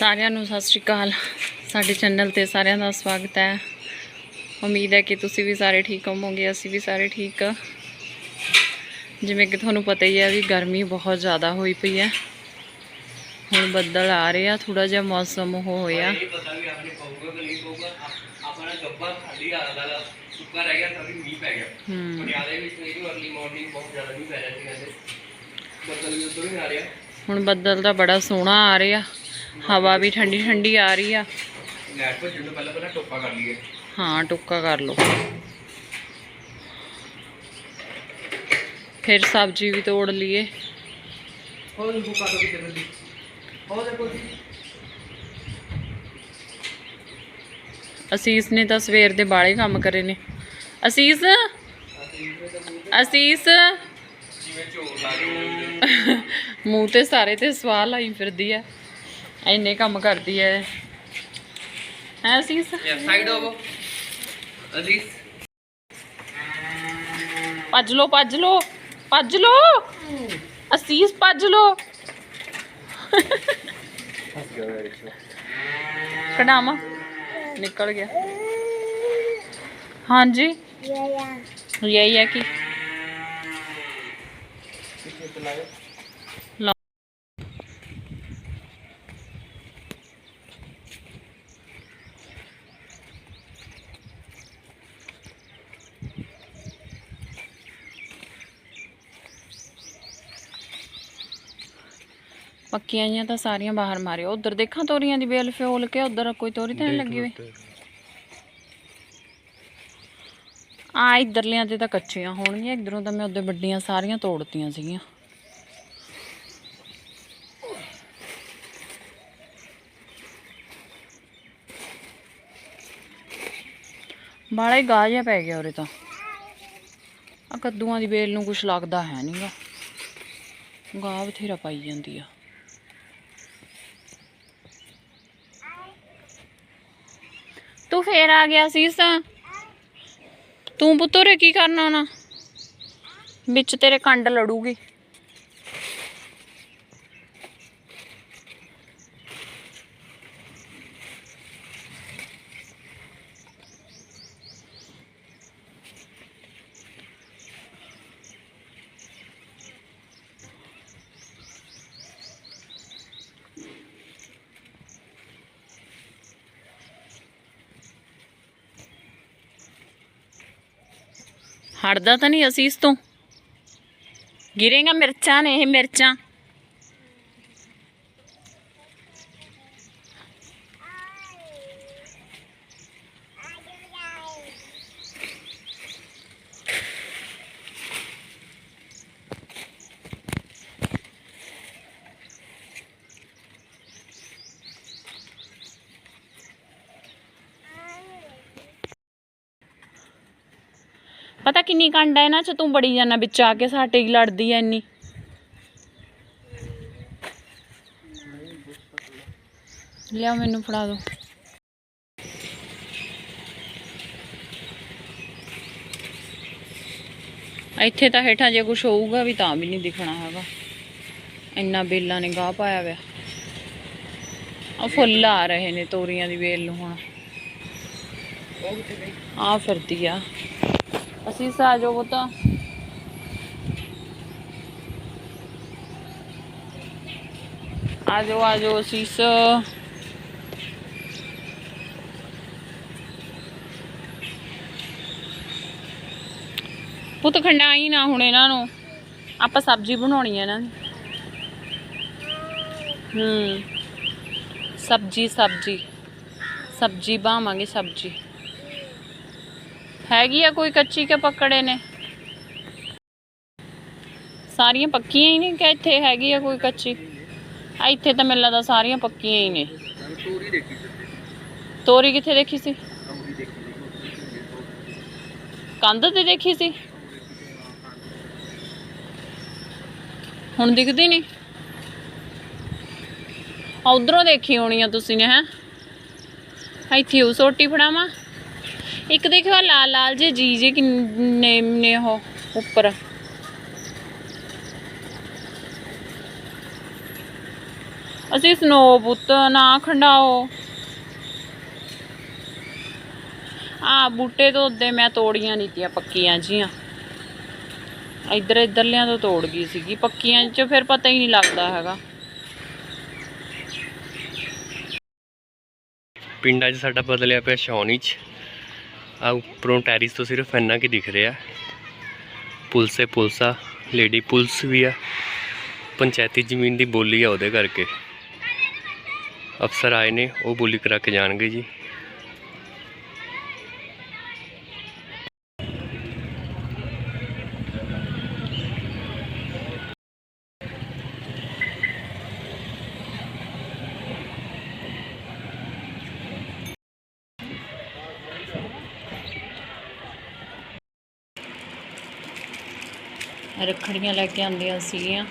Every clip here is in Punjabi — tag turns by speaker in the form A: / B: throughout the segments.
A: ਸਾਰਿਆਂ ਨੂੰ ਸਤਿ ਸ਼੍ਰੀ ਅਕਾਲ। ਸਾਡੇ ਚੈਨਲ ਤੇ ਸਾਰਿਆਂ ਦਾ ਸਵਾਗਤ ਹੈ। ਉਮੀਦ ਹੈ ਕਿ ਤੁਸੀਂ ਵੀ ਸਾਰੇ ਠੀਕ ਹੋਵੋਗੇ ਅਸੀਂ ਵੀ ਸਾਰੇ ਠੀਕ। ਆ ਜਿਵੇਂ ਕਿ ਤੁਹਾਨੂੰ ਪਤਾ ਹੀ ਹੈ ਵੀ ਗਰਮੀ ਬਹੁਤ ਜ਼ਿਆਦਾ ਹੋਈ ਪਈ ਹੈ। ਹੁਣ ਬੱਦਲ ਆ ਰਹੇ ਆ ਥੋੜਾ ਜਿਹਾ ਮੌਸਮ ਹੋਇਆ
B: ਆਪਣੇ ਡੱਬਾ ਖਾਲੀ ਆ ਸੁੱਕਾ ਰਹਿ ਗਿਆ ਤਾਂ ਮੀਂਹ ਪੈ ਗਿਆ।
A: ਹੂੰ।
B: ਪਟਿਆਲੇ ਵਿੱਚ ਇਹ ਅਰਲੀ ਮਾਰਨਿੰਗ ਬਹੁਤ ਜ਼ਿਆਦਾ ਮੀਂਹ ਪੈ ਰਿਹਾ ਸੀ ਕਹਿੰਦੇ। ਬੱਦਲ ਵੀ ਉਧਰੋਂ ਹੀ ਆ ਰਿਹਾ।
A: ਹੁਣ ਬੱਦਲ ਤਾਂ ਬੜਾ ਸੋਹਣਾ ਆ ਰਿਹਾ। ਹਵਾ ਵੀ ਠੰਡੀ ਠੰਡੀ ਆ ਰਹੀ ਆ।
B: ਲੈਟ ਭੱਜਣ ਤੋਂ ਪਹਿਲਾਂ ਪਹਿਲਾਂ ਟੋਪਾ ਕਰ ਲਈਏ।
A: ਹਾਂ ਟੁੱਕਾ ਕਰ ਲਓ। ਫਿਰ ਸਬਜ਼ੀ ਵੀ ਤੋੜ ਲਈਏ।
B: ਹੋਰ ਨਿੰਬੂ ਪਾ ਦੋ ਕਿਤੇ ਬੰਦੀ ਹੋਰ ਦੇਖੋ ਜੀ।
A: ਅਸੀਸ ਨੇ ਤਾਂ ਸਵੇਰ ਦੇ ਬਾਲੇ ਕੰਮ ਕਰੇ ਨੇ। ਅਸੀਸ? ਅਸੀਸ? ਮੂੰਹ ਤੇ ਸਾਰੇ ਤੇ ਸਵਾਹ ਲਾਈ ਫਿਰਦੀ ਐ ਇੰਨੇ ਕੰਮ ਕਰਦੀ ਐ। ਹੈ ਅਸੀਸ?
B: ਯਾ ਸਾਈਡ ਹੋਵੋ ਅਜ਼ੀਜ਼
A: ਭੱਜ ਲੋ ਭੱਜ ਲੋ ਭੱਜ ਲੋ ਅਸੀਸ ਭੱਜ ਲੋ
B: ਫਸ ਗਿਆ ਮੇਰੇ ਚ
A: ਕਢਾਵਾਂ। ਨਿਕਲ ਗਿਆ। ਹਾਂਜੀ। ਯਹੀ ਹੈ ਕਿ
B: ਕਿੱਥੇ ਚਲਾਏ
A: ਲਓ। ਪੱਕੀਆਂ ਜੀਆਂ ਤਾਂ ਸਾਰੀਆਂ ਬਾਹਰ ਮਾਰਿਓ। ਉਧਰ ਦੇਖਾਂ ਤੋਰੀਆਂ ਦੀ ਬੇਲ ਫੋਲ ਕੇ ਉਧਰ ਕੋਈ ਤੋਰੀ ਤਾਂ ਨਹੀਂ ਲੱਗੀ ਹੋਈ? ਆ ਇਧਰਲੀਆਂ ਤੇ ਤਾਂ ਕੱਚੀਆਂ ਹੋਣਗੀਆਂ। ਇਧਰੋਂ ਤਾਂ ਮੈਂ ਉਹਦੇ ਵੱਡੀਆਂ ਸਾਰੀਆਂ ਤੋੜਤੀਆਂ ਸੀਗੀਆਂ। ਬਾਲਾ ਹੀ ਗਾਹ ਜਿਹਾ ਪੈ ਗਿਆ ਉਰੇ ਤਾਂ। ਆ ਕੱਦੂਆਂ ਦੀ ਬੇਲ ਨੂੰ ਕੁਛ ਲੱਗਦਾ ਹੈ ਨਹੀਂਗਾ ਗਾਹ ਬਥੇਰਾ ਪਾਈ ਜਾਂਦੀ ਆ ਤੂੰ ਫੇਰ ਆ ਗਿਆ ਸੀਸ ਤੂੰ ਪੁੱਤਰੇ ਕੀ ਕਰਨਾ ਨਾ? ਵਿੱਚ ਤੇਰੇ ਕੰਡ ਲੜੂਗੀ। ਹਟਦਾ ਤਾਂ ਨਹੀਂ ਅਸੀਸ ਤੋਂ? ਗਿਰੇਗਾ ਮਿਰਚਾਂ ਨੇ ਇਹ ਮਿਰਚਾਂ। ਪਤਾ ਕਿੰਨੀ ਕੰਡ ਹੈ ਇਹਨਾਂ ਚ? ਤੂੰ ਬੜੀ ਜਾਨਾ ਵਿੱਚ ਆ ਕੇ ਸਾਡੇ ਹੀ ਲੜਦੀ ਐ ਇੰਨੀ। ਲਿਆ ਮੈਨੂੰ ਫੜਾ ਦੋ। ਇੱਥੇ ਤਾਂ ਹੇਠਾਂ ਜੇ ਕੁਝ ਹੋਊਗਾ ਵੀ ਤਾਂ ਵੀ ਨਹੀਂ ਦਿਖਣਾ ਹੈਗਾ। ਇੰਨਾ ਬੇਲਾਂ ਨੇ ਗਾਹ ਪਾਇਆ ਹੋਇਆ। ਆ ਫੁੱਲ ਆ ਰਹੇ ਨੇ ਤੋਰੀਆਂ ਦੀ ਵੇਲ ਨੂੰ ਹੁਣ।
B: ਉਹ ਫਿਰਦੀ
A: ਆ। ਫਿਰਦੀ ਆ ਅਸੀਂ ਸਾ ਜੋ ਬਤਾ ਆਜੋ ਆਜੋ ਅਸੀਸ। ਪੁੱਤ ਖੰਡਾਈ ਨਾ ਹੁਣ ਇਹਨਾਂ ਨੂੰ। ਆਪਾਂ ਸਬਜ਼ੀ ਬਣਾਉਣੀ ਹੈ ਇਹਨਾਂ ਹੂੰ। ਸਬਜ਼ੀ ਸਬਜ਼ੀ। ਸਬਜ਼ੀ ਬਾਵਾਂਗੇ ਸਬਜ਼ੀ। ਹੈਗੀ ਆ ਕੋਈ ਕੱਚੀ ਕੇ ਪਕੜੇ ਨੇ? ਸਾਰੀਆਂ ਪੱਕੀਆਂ ਹੀ ਨੇ ਕਿ ਇੱਥੇ ਹੈਗੀ ਆ ਕੋਈ ਕੱਚੀ? ਆ ਇੱਥੇ ਤਾਂ ਮੈਨੂੰ ਲੱਗਦਾ ਸਾਰੀਆਂ ਪੱਕੀਆਂ ਹੀ ਨੇ।
B: ਤੋਰੀ ਦੇਖੀ ਸੀ
A: ਤੋਰੀ ਕਿੱਥੇ ਦੇਖੀ ਸੀ? ਕੰਧ ਤੇ ਦੇਖੀ ਸੀ। ਹੁਣ ਦਿਖਦੀ ਨਹੀਂ। ਉਧਰੋਂ ਦੇਖੀ ਹੋਣੀ ਆ ਤੁਸੀਂ ਨੇ, ਹੈ? ਇੱਥੇ ਉਹ ਸੋਟੀ ਫੜਾਵਾਂ। ਇੱਕ ਦੇਖਿਓ ਆਹ ਲਾਲ ਲਾਲ ਜੇ ਜੀ ਜੇ ਕਿੰਨੇ, ਨੇ ਉਹ ਉੱਪਰ। ਅਸੀਂ ਸਨੋ ਪੁੱਤ ਨਾ ਖੰਡਾਓ। ਆ ਬੂਟੇ ਤੋਂ ਉੱਦੇ ਮੈਂ ਤੋੜੀਆਂ ਨਹੀਂ ਤੀਆਂ, ਪੱਕੀਆਂ ਜੀਆਂ। ਇੱਧਰ ਇੱਧਰਲਿਆਂ ਤੋਂ ਤੋੜ ਗਈ ਸੀਗੀ, ਪੱਕੀਆਂ ਚ ਫਿਰ ਪਤਾ ਹੀ ਨਹੀਂ ਲੱਗਦਾ ਹੈਗਾ।
B: ਪਿੰਡਾਂ 'ਚ ਸਾਡਾ ਬਦਲਿਆ ਪਿਆ ਸ਼ੌਨੀ 'ਚ ਆ ਉੱਪਰੋਂ ਟੈਰਿਸ ਤੋਂ ਸਿਰਫ ਇੰਨਾ ਕੀ ਦਿਖ ਰਿਹਾ। ਪੁਲਸੇ ਪੁਲਸਾ ਲੇਡੀ ਪੁਲਿਸ ਵੀ ਆ, ਪੰਚਾਇਤੀ ਜ਼ਮੀਨ ਦੀ ਬੋਲੀ ਆ ਉਹਦੇ ਕਰਕੇ। ਅਫਸਰ ਆਏ ਨੇ, ਉਹ ਬੋਲੀ ਕਰਾ ਕੇ ਜਾਣਗੇ ਜੀ।
A: ਰੱਖੜੀਆਂ ਲੈ ਕੇ ਆਉਂਦੀਆਂ ਸੀਗੀਆਂ।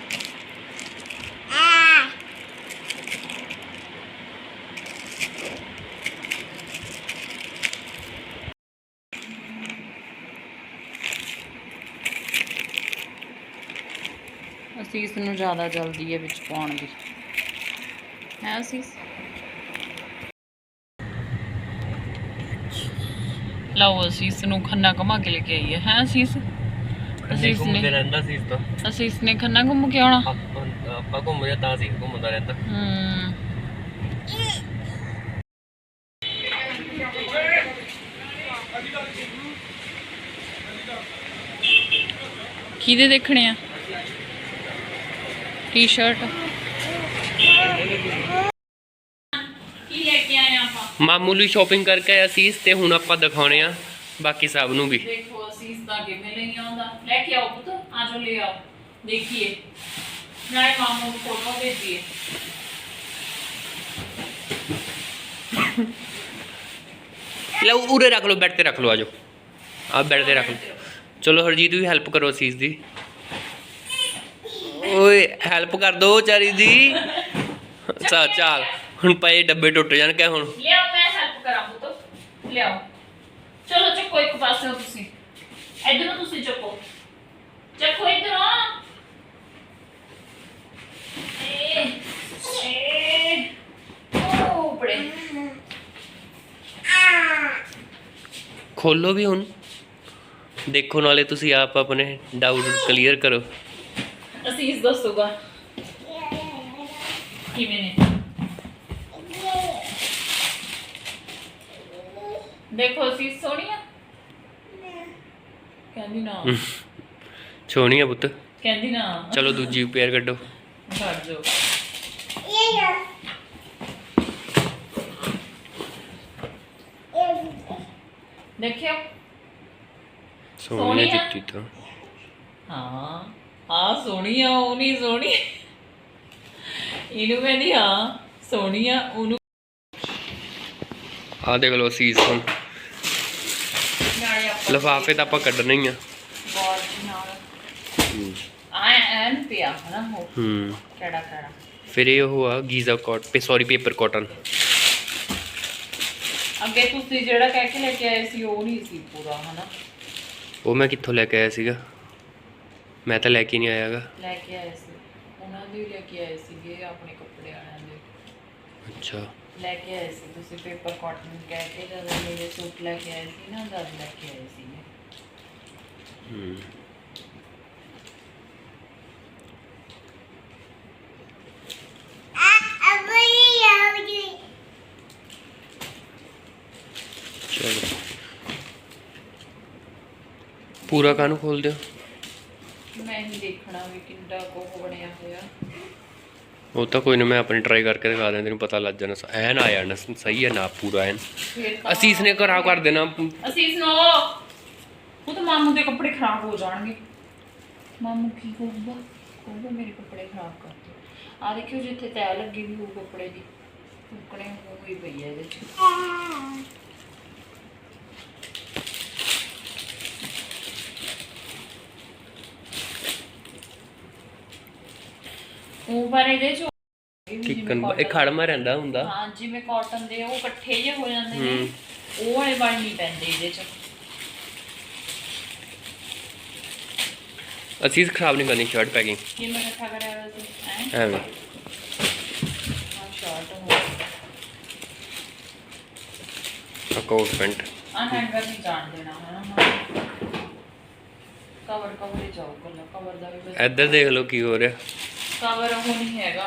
A: ਅਸੀਂ ਇਸ ਨੂੰ ਜ਼ਿਆਦਾ ਜਲਦੀ ਹੈ ਵਿੱਚ ਪਾਉਣ ਦੀ ਹੈ ਅਸੀਂ ਲਓ ਅਸੀਂ ਇਸ ਨੂੰ ਖੰਨਾ ਘੁਮਾ ਕੇ ਲੈ ਕੇ ਆਈਏ। ਹੈ ਅਸੀਂ ਅਸੀਂ ਇਸ ਨੇ
B: ਰਹਿੰਦਾ ਸੀ ਇਸ ਤੋਂ।
A: ਅਸੀਂ ਇਸ ਨੇ ਖੰਨਾ ਘੁੰਮ ਕੇ ਆਉਣਾ?
B: ਆਪਾਂ ਘੁੰਮਦੇ ਤਾਂ ਸੀ ਘੁੰਮਦਾ ਰਹਿੰਦਾ।
A: ਹਮ ਕਿਹਦੇ ਦੇਖਣੇ ਆ? ਟੀ-ਸ਼ਰਟ ਕੀ ਲੈ ਕੇ ਆਏ ਆਪਾਂ?
B: ਮਾਮੂਲੀ ਸ਼ਾਪਿੰਗ ਕਰਕੇ ਆਇਆ ਸੀ ਤੇ ਹੁਣ ਆਪਾਂ ਦਿਖਾਉਣੇ ਆ। ਬਾਕੀ ਸਭ ਨੂੰ ਵੀ।
A: ਦੇਖੋ ਅਸੀਂ ਇਸ ਦਾ ਕਿਵੇਂ ਲਈ ਆਉਂਦਾ ਲੈ ਕੇ ਆਓ ਪੁੱਤ ਆ ਜਾਓ ਲੈ ਆਓ। ਦੇਖੀਏ। ਨਾਲੇ ਮਾਮੂ ਨੂੰ ਫੋਟੋ ਭੇਜੀਏ।
B: ਲਓ ਉਰੇ ਰੱਖ ਲਓ ਬੈੱਡ ਤੇ ਰੱਖ ਲਓ ਆਜੋ ਆ ਬੈੱਡ ਤੇ ਰੱਖ ਲਓ। ਚਲੋ ਹਰਜੀਤ ਵੀ ਹੈਲਪ ਕਰੋ ਅਸੀਸ ਦੀ। ਓਏ ਹੈਲਪ ਕਰ ਦੋ ਚਾਰੀ ਦੀ। ਚਾ ਚਾਲ। ਹੁਣ ਪਏ ਡੱਬੇ ਟੁੱਟ ਜਾਣਗੇ ਹੁਣ।
A: ਲਿਆਓ ਮੈਂ ਹੈਲਪ ਕਰਾਂ ਪੁੱਤ। ਲਿਆਓ। ਚਲੋ ਚੱਕੋ ਇੱਕ ਪਾਸੇ ਤੁਸੀਂ। ਇਧਰੋਂ ਤੁਸੀਂ ਚੱਕੋ। ਚੱਕੋ ਇਧਰੋਂ। ਏ ਏ ਉਹ ਬੜੇ
B: ਖੋਲੋ ਵੀ ਹੁਣ। ਦੇਖੋ ਨਾਲੇ ਤੁਸੀਂ ਆਪ ਆਪਣੇ ਡਾਊਟ ਕਲੀਅਰ ਕਰੋ।
A: ਅਸੀਂ ਇਸ ਦੱਸੂਗਾ ਕਿਵੇਂ ਨੇ? ਦੇਖੋ ਅਸੀਂ ਸੋਹਣੀਆਂ? ਕਹਿੰਦੀ ਨਾ।
B: ਛੋਣੀ ਆ ਪੁੱਤ।
A: ਕਹਿੰਦੀ ਨਾ।
B: ਚਲੋ ਦੂਜੀ ਪੇਅਰ ਕੱਢੋ।
A: ਛੱਡ ਦਿਓ ਦੇਖਿਓ।
B: ਸੋਹਣੀ
A: ਸੋਹਣੀ ਆ।
B: ਜੁੱਤੀ ਤਾਂ।
A: ਹਾਂ। ਆ ਸੋਹਣੀ ਆ ਉਹ ਨਹੀਂ ਸੋਹਣੀ। ਇਹਨੂੰ ਕਹਿੰਦੀ ਹਾਂ ਸੋਹਣੀ ਆ ਉਹਨੂੰ।
B: ਆ ਦੇਖ ਲਓ ਅਸੀਸ ਹੁਣ। ਲਫਾਫੇ ਤਾਂ ਆਪਾਂ ਕੱਢਣੇ ਹੀ ਆ।
A: ਬਾਲ ਦੇ ਨਾਲ। ਆ ਐਨ ਪਿਆ ਹਨਾ ਉਹ?
B: ਹੂੰ।
A: ਕਿਹੜਾ ਕਿਹੜਾ?
B: ਫਿਰ ਇਹ ਉਹ ਆ ਗੀਜ਼ਾ ਕਾਟ ਪੇ ਸੌਰੀ ਪੇਪਰ ਕਾਟਨ
A: ਅੱਗੇ ਤੁਸੀਂ ਜਿਹੜਾ ਕਹਿ ਕੇ ਲੈ ਕੇ ਆਏ ਸੀ ਉਹ ਨਹੀਂ ਸੀ ਪੂਰਾ ਹਨਾ?
B: ਉਹ ਮੈਂ ਕਿੱਥੋਂ ਲੈ ਕੇ ਆਇਆ ਸੀਗਾ? ਮੈਂ ਤਾਂ ਲੈ ਕੇ ਨਹੀਂ ਆਇਆਗਾ
A: ਲੈ ਕੇ ਆਏ ਸੀ। ਉਹਨਾਂ ਦੇ ਲੈ ਕੇ ਆਏ ਸੀਗੇ ਆਪਣੇ ਕੱਪੜੇ ਵਾਲਿਆਂ ਦੇ।
B: ਅੱਛਾ।
A: ਲੈ ਕੇ ਆਏ ਸੀ ਤੁਸੀਂ ਪੇਪਰ ਕਾਟਨ ਕਹਿ ਕੇ ਜਦ ਮੇਰੇ ਸੂਟ ਲੈ ਕੇ ਆਏ ਸੀ ਨਾ ਜਦ ਲੈ ਕੇ ਆਏ
B: ਹੂੰ। ਚਲੋ। ਪੂਰਾ ਕਾਨੂੰ ਖੋਲ ਦਿਓ
A: ਮੈਂ ਹੀ ਦੇਖਣਾ ਵੀ ਕਿੰਨਾ ਕੋ ਬਣਿਆ ਹੋਇਆ।
B: ਉਹ ਤਾਂ ਕੋਈ ਨਾ ਮੈਂ ਆਪਣੀ ਟਰਾਈ ਕਰਕੇ ਦਿਖਾ ਦਿਆਂ ਤੈਨੂੰ ਪਤਾ ਲੱਗ ਜਾਣਾ ਐਨ ਆ ਜਾਣਾ ਸਹੀ ਹੈ ਨਾ ਪੂਰਾ ਐਨ।
A: ਫਿਰ ਤਾਂ-
B: ਅਸੀਂ ਇਸਨੇ ਕਰਾ ਕਰ ਦੇਣਾ।
A: ਅਸੀਂ ਇਸ ਨੂੰ ਉਹ ਤਾਂ ਮਾਮੂ ਦੇ ਕੱਪੜੇ ਖਰਾਬ ਹੋ ਜਾਣਗੇ। ਮਾਮੂ ਕੀ ਕਹੂਗਾ? ਕਹੂਗਾ ਮੇਰੇ ਕੱਪੜੇ ਖਰਾਬ ਕਰਤੇ ਆ ਦੇਖਿਓ ਜਿੱਥੇ ਤੈ ਲੱਗੀ ਵੀ ਹੋਊ ਕੱਪੜੇ ਦੀ। ਟੁਕੜੇ ਹੋਈ ਪਈ ਹੈ ਇਹਦੇ ਚ। ਉਹ ਪਰ ਇਹਦੇ ਚ
B: ਕਿਕਨ ਇਹ ਖੜਮਾ ਰਹਿੰਦਾ ਹੁੰਦਾ।
A: ਹਾਂ ਜਿਵੇਂ ਕਾਟਨ ਦੇ ਉਹ ਇਕੱਠੇ ਜੇ ਹੋ ਜਾਂਦੇ ਨੇ ਉਹ ਵਾਲੇ ਵਲ ਨਹੀਂ ਪੈਂਦੇ ਇਹਦੇ ਚ।
B: ਅਸੀਂ ਖਰਾਬ ਨਹੀਂ ਕਰਨੀ ਸ਼ਰਟ ਪੈਕਿੰਗ
A: ਕਿਵੇਂ ਰੱਖਾ ਕਰਿਆ ਤੁਸੀਂ ਐਵੇਂ। ਸ਼ਰਟ
B: ਹੋ ਕੋਟ ਪੈਂਟ
A: ਅਨਹੈਂਗਰ ਨਹੀਂ ਜਾਣ ਦੇਣਾ ਹਨਾ ਕਵਰ ਕਵਰ ਹੀ ਜਾਊਗਾ ਕਵਰ ਦਾ ਵੀ
B: ਇੱਧਰ ਦੇਖ ਲਓ ਕੀ ਹੋ ਰਿਹਾ।
A: ਕਵਰ ਉਹ ਨਹੀਂ ਹੈਗਾ।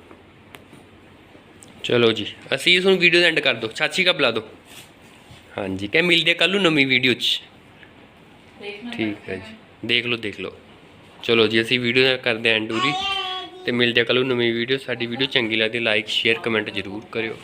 B: ਚਲੋ ਜੀ ਅਸੀਂ ਇਸ ਨੂੰ ਵੀਡੀਓ ਦਾ ਐਂਡ ਕਰ ਦੋ ਚਾਚੀ ਕਾ ਬੁਲਾ ਦੋ ਹਾਂਜੀ ਕਹਿ ਮਿਲਦੇ ਕੱਲ ਨੂੰ ਨਵੀਂ ਵੀਡੀਓ 'ਚ। ਠੀਕ ਹੈ ਜੀ ਦੇਖ ਲਓ ਦੇਖ ਲਓ। ਚਲੋ ਜੀ ਅਸੀਂ ਵੀਡੀਓ ਦਾ ਕਰਦੇ ਐਂਡ ਉਰੀ। ਤੇ ਮਿਲਦੇ ਕੱਲ ਨੂੰ ਨਵੀਂ ਵੀਡੀਓ ਸਾਡੀ ਵੀਡੀਓ ਚੰਗੀ ਲੱਗਦੀ ਲਾਈਕ ਸ਼ੇਅਰ ਕਮੈਂਟ ਜ਼ਰੂਰ ਕਰਿਓ।